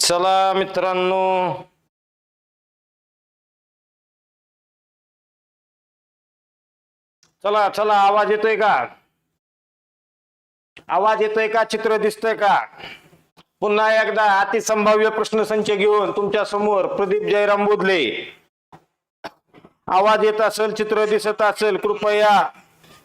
चला मित्रांनो. चला चला आवाज येतोय का? आवाज येतोय का? चित्र दिसतंय का? पुन्हा एकदा अतिसंभाव्य प्रश्नसंच घेऊन तुमच्यासमोर प्रदीप जयराम बोधले. आवाज येत असेल चित्र दिसत असेल कृपया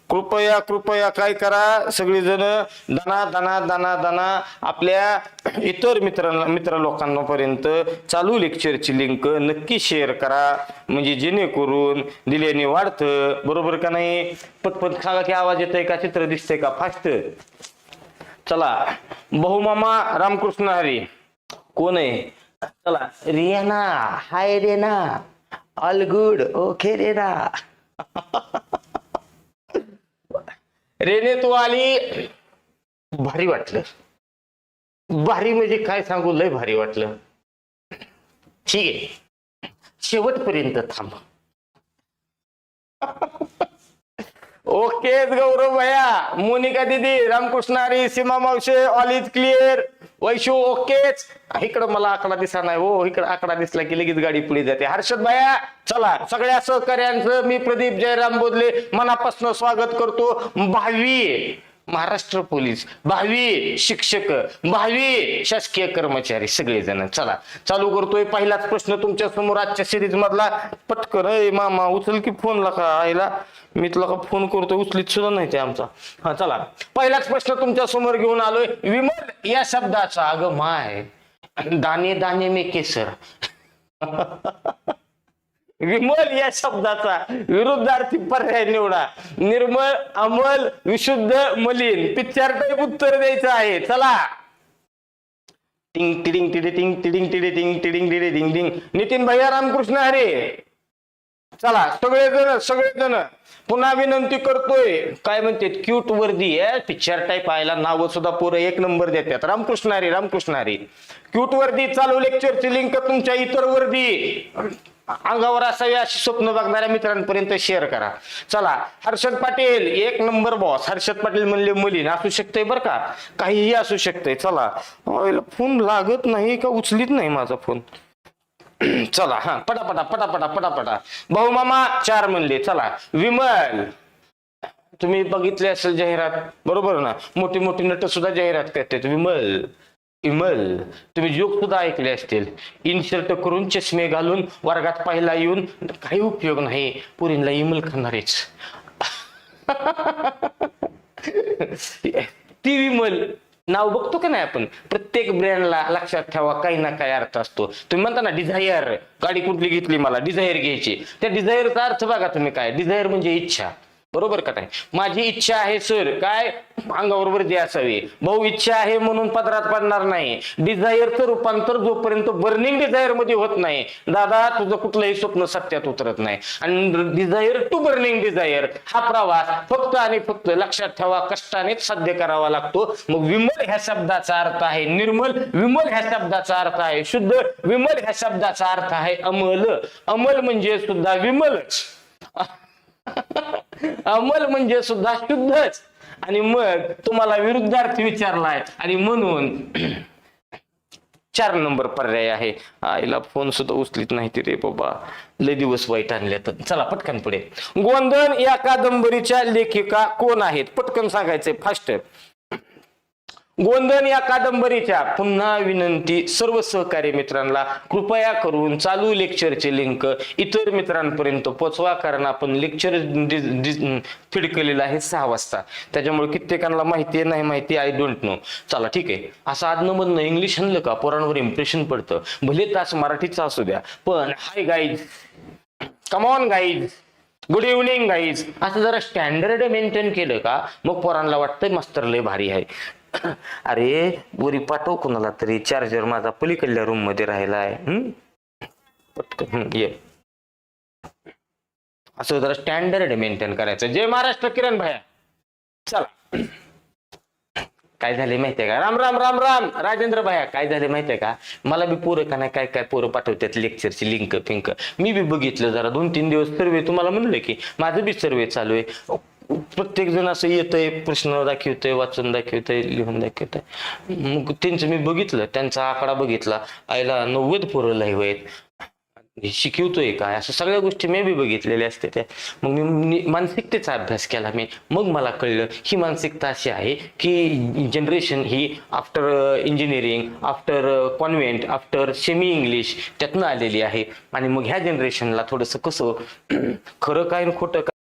कृपया कृपया काय करा? सगळीजण दना दना दना दना आपल्या इतर मित्रांना मित्र लोकांपर्यंत चालू लेक्चरची लिंक नक्की शेअर करा. म्हणजे जेणेकरून दिल्याने वाढतं बरोबर का नाही? पटपट सांगा की आवाज येतोय का? चित्र दिसतंय का? फास्ट चला. बहुमामा रामकृष्ण हरी. कोण आहे? चला. Riyana hi Rena. All good okay Rena. Renee तू आली. भारी वाटलं. भारी म्हणजे काय सांगू? लय भारी वाटलं. ठीक आहे. शेवटपर्यंत थांब. ओके गौरव भैया. मोनिका दीदी रामकृष्ण हरी सीमा मावशे ऑल इज क्लिअर. वैशू ओकेच. इकडं मला आकडा दिसा नाही हो. इकडं आकडा दिसला की लगेच गाडी पुढे जाते. हर्षद भाया चला. सगळ्या सहकार्यांचं मी प्रदीप जयराम बोधले. मनापासून स्वागत करतो. भावी. महाराष्ट्र पोलीस भावी शिक्षक भावी शासकीय कर्मचारी सगळेजण. चला चालू करतोय पहिलाच प्रश्न तुमच्यासमोर आजच्या सिरीज मधला. पटकन अय मामा उचल की फोन का आईला? मी तुला का फोन करतोय? उचलीत सुद्धा नाही ते आमचा. हा चला. पहिलाच प्रश्न तुमच्यासमोर घेऊन आलोय. विमल या शब्दाचा अगं माय. दाणे दाणे मे केसर. विमल या शब्दाचा. विरुद्धार्थी पर्याय निवडा. निर्मळ अमल विशुद्ध मलिन. पिक्चर टाईप उत्तर द्यायचं आहे. चला. टिंग टिडिंग टिडे टिंग टिडिंग टिडे टिंग टिडिंग टिडे टिंग टिंग. नितीन भैया रामकृष्ण हरे. चला सगळेजण सगळेजण पुन्हा विनंती करतोय. काय म्हणते क्यूट वर्दी आहे पिक्चर टाईप आयला नाव सुद्धा पोरं एक नंबर देतात. रामकृष्ण रामकृष्णारी क्यूट वर्दी चालू लेक्चरची लिंक तुमच्या इतर वर्दी. अंगावर असावी अशी स्वप्न बघणाऱ्या मित्रांपर्यंत शेअर करा. चला हर्षद पाटील एक नंबर बॉस हर्षद पाटील म्हणले मुलीन असू शकतंय बरं का? काहीही असू शकतंय. चला. फोन लागत नाही का? उचलीत नाही माझा फोन चला हा पटापटा पटापटा पटापटा. भाऊमामा चार म्हणले चला. विमल. तुम्ही बघितले असेल जाहिरात? बरोबर ना? मोठी मोठी नट सुद्धा जाहिरात करतात. विमल विमल तुम्ही जोक सुद्धा ऐकले असतील. इनशर्ट करून चष्मे घालून वर्गात पाहिला येऊन काही उपयोग नाही. पुरींला इमल खाणारेच ती विमल. नाव बघतो का नाही आपण? प्रत्येक ब्रँडला लक्षात ठेवा काही ना काही अर्थ असतो. तुम्ही म्हणता ना डिझायर गाडी कुठली घेतली मला? डिझायर घ्यायची. त्या डिझायरचा अर्थ बघा तुम्ही काय? डिझायर म्हणजे इच्छा. बरोबर का नाही? माझी इच्छा आहे सर काय? अंगावर वर्दी असावी. भाऊ इच्छा आहे म्हणून पदरात पडणार नाही. डिझायरचं रूपांतर जोपर्यंत बर्निंग डिझायरमध्ये होत नाही दादा तुझं कुठलंही स्वप्न सत्यात उतरत नाही. आणि डिझायर टू बर्निंग डिझायर हा प्रवास फक्त आणि फक्त लक्षात ठेवा कष्टानेच साध्य करावा लागतो. मग विमल ह्या शब्दाचा अर्थ आहे निर्मल विमल ह्या शब्दाचा अर्थ आहे शुद्ध विमल ह्या शब्दाचा अर्थ आहे अमल. अमल म्हणजे सुद्धा विमलच. अमल म्हणजे सुद्धा शुद्धच. आणि मग तुम्हाला विरुद्धार्थी विचारलाय. आणि म्हणून चार नंबर पर्याय आहे. आईला फोन सुद्धा उचलीत नाही ती रे बाबा. लय दिवस वाईट आणले तर. चला पटकन पुढे. गोंधन या कादंबरीच्या लेखिका कोण आहेत? पटकन सांगायचंय फास्ट. गोंधन या कादंबरीच्या पुन्हा विनंती सर्व सहकारी मित्रांना. कृपया करून चालू लेक्चरचे लिंक इतर मित्रांपर्यंत पोचवा कारण आपण लेक्चर फीड केलेलं आहे सहा वाजता. त्याच्यामुळे कित्येकांना माहिती आहे नाही माहिती आय डोंट नो चला ठीक आहे. असं आदनमधनं इंग्लिश हनलं का पोरांवर इम्प्रेशन पडतं. भले तास मराठीचा असू द्या पण hi guys come on guys good evening guys असं जरा स्टँडर्ड मेंटेन केलं का मग पोरांना वाटतंय मास्तर लय भारी आहे. अरे वरी पाठव कोणाला तरी. चार्जर माझा पलीकडल्या रूममध्ये राहिला आहे. पटकन. ये. असं जरा स्टँडर्ड मेंटेन करायचं. जय महाराष्ट्र किरण भाया चला. काय झाले माहितीये का? राम राम राम राम. राजेंद्र भाया काय झाले माहितीये का? मला बी पोरं का नाही काय काय पोरं पाठवतात लेक्चरची लिंक फिंक मी बी बघितलं जरा दोन तीन दिवस सर्वे तुम्हाला म्हणलं की माझं बी सर्वे चालू आहे. प्रत्येक जण असं येतंय प्रश्न दाखवतोय वाचून दाखवतंय लिहून दाखवतंय. मग त्यांचं मी बघितलं त्यांचा आकडा बघितला आईला नव्वद पोरं लाईव्ह आहेत शिकवतोय काय? असं सगळ्या गोष्टी मी बी बघितलेल्या असते त्या. मग मी मी मानसिकतेचा अभ्यास केला मी. मग मला कळलं ही मानसिकता अशी आहे की जनरेशन ही after engineering after convent after semi English त्यातनं आलेली आहे. आणि मग ह्या जनरेशनला थोडंसं कसं खरं काय आणि खोटं काय